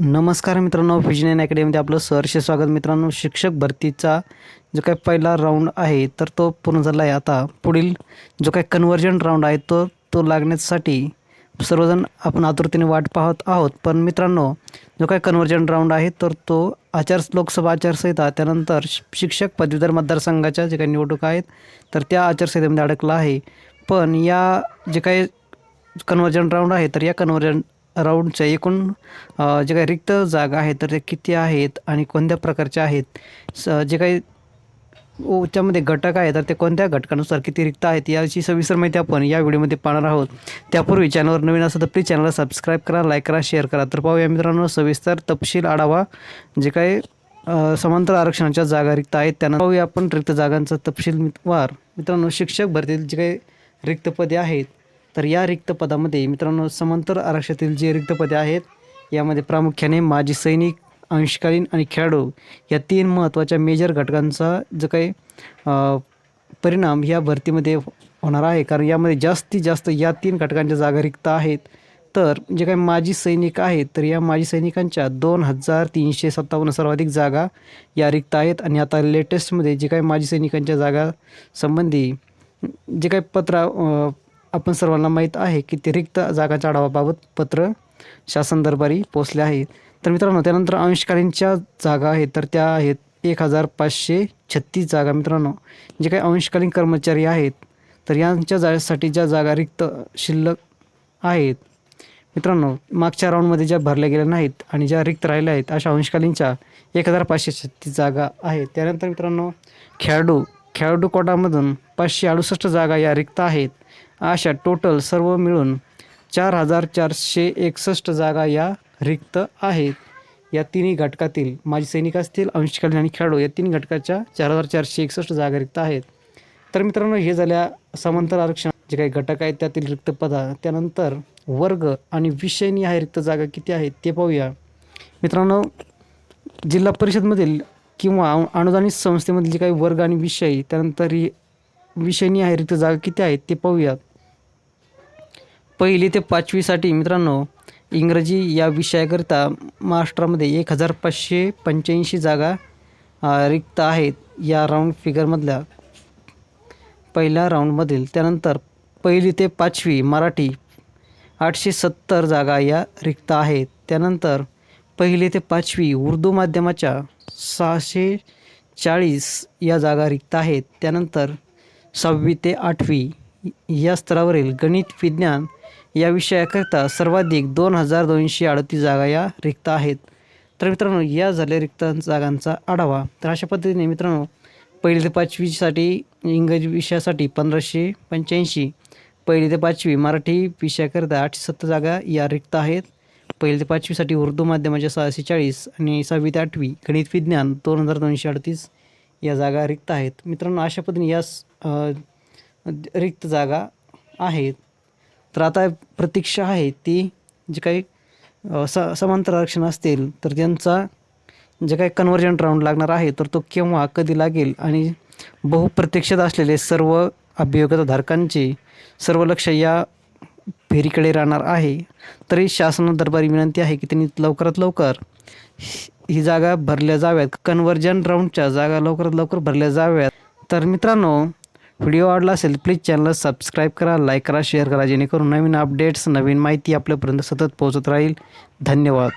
नमस्कार मित्रांनो विजन अकॅडमीमध्ये आपलं सहर्ष स्वागत. मित्रांनो शिक्षक भरतीचा जो काही पहिला राऊंड आहे तर तो पूर्ण झाला आहे. आता पुढील जो काही कन्वर्जन राऊंड आहे तो तो लागण्यासाठी सर्वजण आपण आतुरतेने वाट पाहत आहोत. पण मित्रांनो जो काही कन्वर्जन राऊंड आहे तर तो आचार लोकसभा आचारसंहिता त्यानंतर शि- शिक्षक पदवीधर मतदारसंघाच्या जे काही निवडणुका आहेत तर त्या आचारसंहितेमध्ये अडकला आहे. पण या जे काही कन्वर्जन राऊंड आहे तर या कन्वर्जन राऊंडच्या एकूण जे काही रिक्त जागा आहेत तर ते किती आहेत आणि कोणत्या प्रकारच्या आहेत? स जे काही त्यामध्ये घटक आहे तर ते कोणत्या घटकानुसार किती रिक्त आहेत याची सविस्तर माहिती आपण या व्हिडिओमध्ये पाहणार आहोत. त्यापूर्वी चॅनलवर नवीन असं तर प्लीज चॅनलला सबस्क्राईब करा लाईक करा शेअर करा. तर पाहूया मित्रांनो सविस्तर तपशील आढावा. जे काही समांतर आरक्षणाच्या जागा रिक्त आहेत त्यांना पाहूया आपण रिक्त जागांचा तपशील वार. मित्रांनो शिक्षक भरतील जे काही रिक्त पदे आहेत तर या रिक्त पदामध्ये मित्रांनो समांतर आरक्षणातील जे रिक्त पदे आहेत यामध्ये प्रामुख्याने माजी सैनिक अंशकालीन आणि खेळाडू या तीन महत्त्वाच्या मेजर घटकांचा जो काही परिणाम या भरतीमध्ये होणार आहे. कारण यामध्ये जास्तीत जास्त या तीन घटकांच्या जागा रिक्त आहेत. तर जे काही माजी सैनिक आहेत तर या माजी सैनिकांच्या दोन हजार तीनशे सत्तावन्न सर्वाधिक जागा या रिक्त आहेत. आणि आता लेटेस्टमध्ये जे काही माजी सैनिकांच्या जागा संबंधी जे काही पत्रा आपण सर्वांना माहीत आहे की ते रिक्त जागाच्या आढावाबाबत पत्र शासन दरबारी पोचले आहे. तर मित्रांनो त्यानंतर अंशकालीनच्या जागा आहेत. तर त्या आहेत एक हजार पाचशे छत्तीस जागा मित्रांनो जे काही अंशकालीन कर्मचारी आहेत. तर यांच्या जागेसाठी ज्या जागा रिक्त शिल्लक आहेत मित्रांनो मागच्या राऊंडमध्ये ज्या भरल्या गेल्या नाहीत आणि ज्या रिक्त राहिल्या आहेत अशा अंशकालीनच्या एक हजार पाचशे छत्तीस जागा आहेत. त्यानंतर मित्रांनो खेळाडू खेळाडू कोटामधून पाचशे अडुसष्ट जागा या रिक्त आहेत. अशा टोटल सर्व मिळून चार हजार चारशे एकसष्ट जागा या रिक्त आहेत. या तिन्ही घटकातील माजी सैनिक असतील अंशकालीन आणि खेळाडू या तीन घटकाच्या चार हजार चारशे एकसष्ट जागा रिक्त आहेत. तर मित्रांनो हे झाल्या समांतर आरक्षण. जे काही घटक आहेत त्यातील रिक्त पदा. त्यानंतर वर्ग आणि विषयनी आहे रिक्त जागा किती आहेत ते पाहूया. मित्रांनो जिल्हा परिषदमधील किंवा अनुदानित संस्थेमधील जे काही वर्ग आणि विषय त्यानंतर ही विषयनी आहे रिक्त जागा किती आहेत ते पाहूयात. पहिली ते पाचवीसाठी मित्रांनो इंग्रजी या विषयाकरिता महाराष्ट्रामध्ये एक हजार पाचशे पंच्याऐंशी जागा रिक्त आहेत या राऊंड फिगरमधल्या पहिल्या राऊंडमधील त्यानंतर पहिली ते पाचवी मराठी आठशे सत्तर जागा या रिक्त आहेत. त्यानंतर पहिली ते पाचवी उर्दू माध्यमाच्या सहाशे चाळीस या जागा रिक्त आहेत. त्यानंतर सहावी ते आठवी या स्तरावरील गणित विज्ञान या विषयाकरिता सर्वाधिक दोन हजार दोनशे अडतीस जागा या रिक्त आहेत. तर मित्रांनो या झाल्या रिक्त जागांचा आढावा तर अशा पद्धतीने मित्रांनो पहिली ते पाचवीसाठी इंग्रजी विषयासाठी पंधराशे पंच्याऐंशी पहिली ते पाचवी मराठी विषयाकरिता आठशे सत्तर जागा या रिक्त आहेत. पहिली ते पाचवीसाठी उर्दू माध्यमाच्या सहाशे चाळीस आणि सहावी ते आठवी गणित विज्ञान दोन हजार दोनशे अडतीस या जागा रिक्त आहेत. मित्रांनो अशा पद्धतीने या रिक्त जागा आहेत. तर आता प्रतीक्षा आहे ती जे काही स समांतर आरक्षण असतील तर त्यांचा जे काही कन्वर्जंट राऊंड लागणार आहे तर तो केव्हा कधी लागेल आणि बहुप्रतीक्षित असलेले सर्व अभियोगधारकांचे सर्व लक्ष या फेरीकडे राहणार आहे तरी शासना दरबारी विनंती आहे की त्यांनी लवकरात लवकर ही- ही जागा भरल्या जाव्यात. कन्वर्जन राऊंडच्या जागा लवकरात लवकर भरल्या जाव्यात. तर मित्रांनो व्हिडिओ आवडला असेल प्लीज चॅनलला सबस्क्राईब करा लाईक करा शेअर करा जेणेकरून नवीन अपडेट्स नवीन माहिती आपल्यापर्यंत सतत पोहोचत राहील. धन्यवाद.